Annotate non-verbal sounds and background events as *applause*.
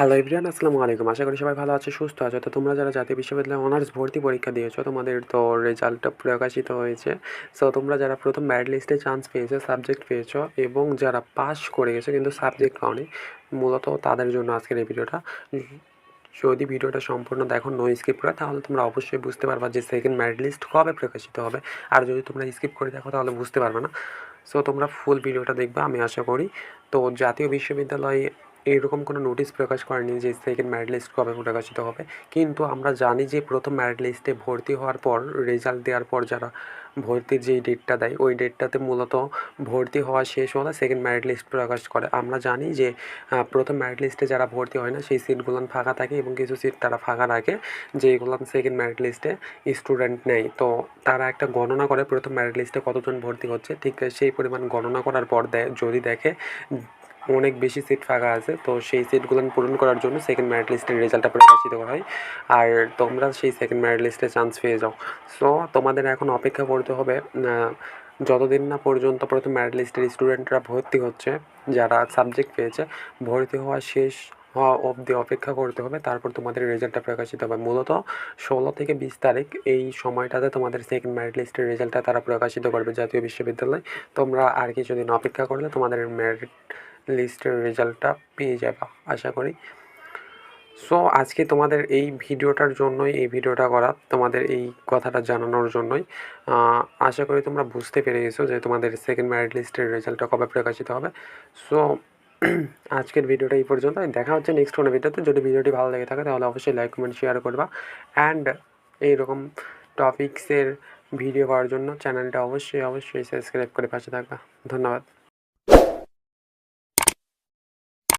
Hello everyone আসসালামু আলাইকুম। আশা করি সবাই ভালো আছে, সুস্থ আছো। তো তোমরা যারা জাতীয় বিশ্ববিদ্যালয়ে অনার্স ভর্তি পরীক্ষা দিয়েছ, তোমাদের তো রেজাল্টটা প্রকাশিত হয়েছে। সো তোমরা যারা প্রথম ম্যারিট লিস্টে চান্স পেয়েছ সাবজেক্ট পেয়েছ, এবং যারা পাস করে গেছো, কিন্তু সাবজেক্ট পাওনি, মূলত তাদের জন্য আজকের এই ভিডিওটা যদি ভিডিওটা সম্পূর্ণ দেখো নো স্কিপ করে, তাহলে তোমরা অবশ্যই বুঝতে পারবা যে সেকেন্ড ম্যারিট লিস্ট কবে প্রকাশিত হবে। আর যদি তোমরা স্কিপ করে দেখো, তাহলে বুঝতে পারবে না। সো তোমরা ফুল ভিডিওটা দেখবে, আমি আশা করি। তো জাতীয় বিশ্ববিদ্যালয়ে এরকম কোনো নোটিশ প্রকাশ করেনি যে সেকেন্ড ম্যারিট লিস্ট কবে প্রকাশিত হবে। কিন্তু আমরা জানি যে প্রথম ম্যারিট লিস্টে ভর্তি হওয়ার পর রেজাল্ট দেওয়ার পর যারা ভর্তির যেই ডেটটা দেয়, ওই ডেটটাতে মূলত ভর্তি হওয়া শেষ হলে সেকেন্ড ম্যারিট লিস্ট প্রকাশ করে। আমরা জানি যে প্রথম ম্যারিট লিস্টে যারা ভর্তি হয় না, সেই সিটগুলো ফাঁকা থাকে এবং কিছু সিট তারা ফাঁকা রাখে যেগুলো সেকেন্ড ম্যারিট লিস্টে স্টুডেন্ট নেয় তো তারা একটা গণনা করে প্রথম ম্যারিট লিস্টে কতজন ভর্তি হচ্ছে। ঠিক সেই পরিমাণ গণনা করার পর দেয় যদি দেখে অনেক বেশি সিট ফাঁকা আছে। তো সেই সিটগুলো পূরণ করার জন্য সেকেন্ড ম্যারিট লিস্টের রেজাল্টটা প্রকাশিত হয়। আর তোমরা সেই সেকেন্ড ম্যারিট লিস্টে চান্স পেয়ে যাও। সো তোমাদের এখন অপেক্ষা করতে হবে যতদিন না পর্যন্ত প্রথম ম্যারিট লিস্টের স্টুডেন্টরা ভর্তি হচ্ছে, যারা সাবজেক্ট পেয়েছে, ভর্তি হওয়া শেষ হওয়া অবধি অপেক্ষা করতে হবে, তারপর তোমাদের রেজাল্টটা প্রকাশিত হবে। মূলত ষোলো থেকে বিশ তারিখ এই সময়টাতে তোমাদের সেকেন্ড ম্যারিট লিস্টের রেজাল্টটা তারা প্রকাশিত করবে জাতীয় বিশ্ববিদ্যালয়। তোমরা আর কিছুদিন অপেক্ষা করলে তোমাদের মেরিট লিস্টের রেজাল্টটা পেয়ে যাবা, আশা করি। সো আজকে তোমাদের এই ভিডিওটার জন্যই, এই ভিডিওটা করা, তোমাদের এই কথাটা জানানোর জন্যই। আশা করি তোমরা বুঝতে পেরে গেছো যে তোমাদের সেকেন্ড ম্যারিট লিস্টের রেজাল্টটা কবে প্রকাশিত হবে। সো *clears throat* আজকের ভিডিওটা এই পর্যন্ত দেখা হচ্ছে নেক্সট কোনো ভিডিওতে। যদি ভিডিওটি ভালো লেগে থাকে, তাহলে অবশ্যই লাইক কমেন্ট শেয়ার করবা। অ্যান্ড এইরকম টপিক্সের ভিডিও পাওয়ার জন্য চ্যানেলটা অবশ্যই অবশ্যই সাবস্ক্রাইব করে পাশে থাকবা। ধন্যবাদ।